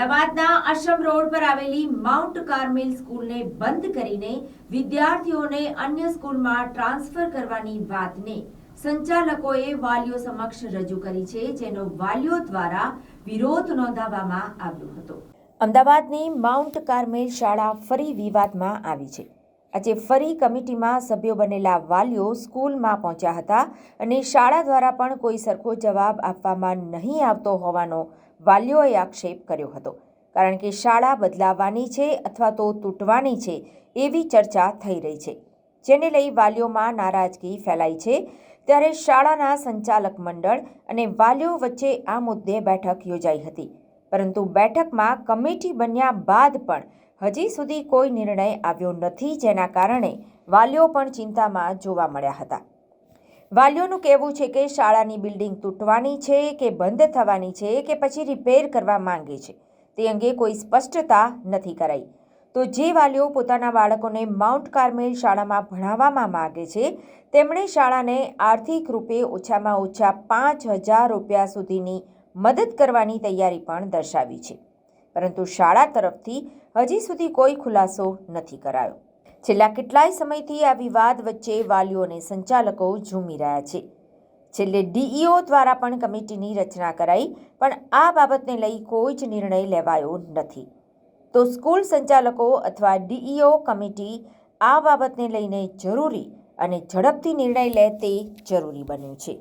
આશ્રમ road પર આવેલી mount Carmel સ્કૂલને બંધ કરીને વિદ્યાર્થીઓને અન્ય સ્કૂલમાં ટ્રાન્સફર કરવાની વાતને સંચાલકોએ વાલીઓ સમક્ષ રજૂ કરી છે, જેનો વાલીઓ દ્વારા વિરોધ નોંધાવવામાં આવ્યો હતો. અમદાવાદની માઉન્ટ કાર્મેલ શાળા ફરી વિવાદમાં આવી છે. આજે ફરી કમિટીમાં સભ્યો બનેલા વાલીઓ સ્કૂલમાં પહોંચ્યા હતા અને શાળા દ્વારા પણ કોઈ સરખો જવાબ આપવામાં નહીં આવતો હોવાનો વાલીઓએ આક્ષેપ કર્યો હતો. કારણ કે શાળા બદલાવાની છે અથવા તો તૂટવાની છે એવી ચર્ચા થઈ રહી છે, જેને લઈ વાલીઓમાં નારાજગી ફેલાઈ છે. ત્યારે શાળાના સંચાલક મંડળ અને વાલીઓ વચ્ચે આ મુદ્દે બેઠક યોજાઈ હતી. પરંતુ બેઠકમાં કમિટી બન્યા બાદ પણ હજી સુધી કોઈ નિર્ણય આવ્યો નથી, જેના કારણે વાલીઓ પણ ચિંતામાં જોવા મળ્યા હતા. વાલીઓનું કહેવું છે કે શાળાની બિલ્ડિંગ તૂટવાની છે કે બંધ થવાની છે કે પછી રિપેર કરવા માંગે છે, તે અંગે કોઈ સ્પષ્ટતા નથી કરાઈ. તો જે વાલીઓ પોતાના બાળકોને માઉન્ટ કાર્મેલ શાળામાં ભણાવવામાં માગે છે, તેમણે શાળાને આર્થિક રૂપે ઓછામાં ઓછા પાંચ હજાર રૂપિયા સુધીની મદદ કરવાની તૈયારી પણ દર્શાવી છે. પરંતુ શાળા તરફથી હજી સુધી કોઈ ખુલાસો નથી કરાયો. છેલ્લા કેટલાય સમયથી આ વિવાદ વચ્ચે વાલીઓ અને સંચાલકો ઝૂમી રહ્યા છે. છેલ્લે ડીઈઓ દ્વારા પણ કમિટીની રચના કરાઈ, પણ આ બાબતને લઈ કોઈ જ નિર્ણય લેવાયો નથી. તો સ્કૂલ સંચાલકો અથવા ડીઈઓ કમિટી આ બાબતને લઈને જરૂરી અને ઝડપથી નિર્ણય લે તે જરૂરી બન્યું છે.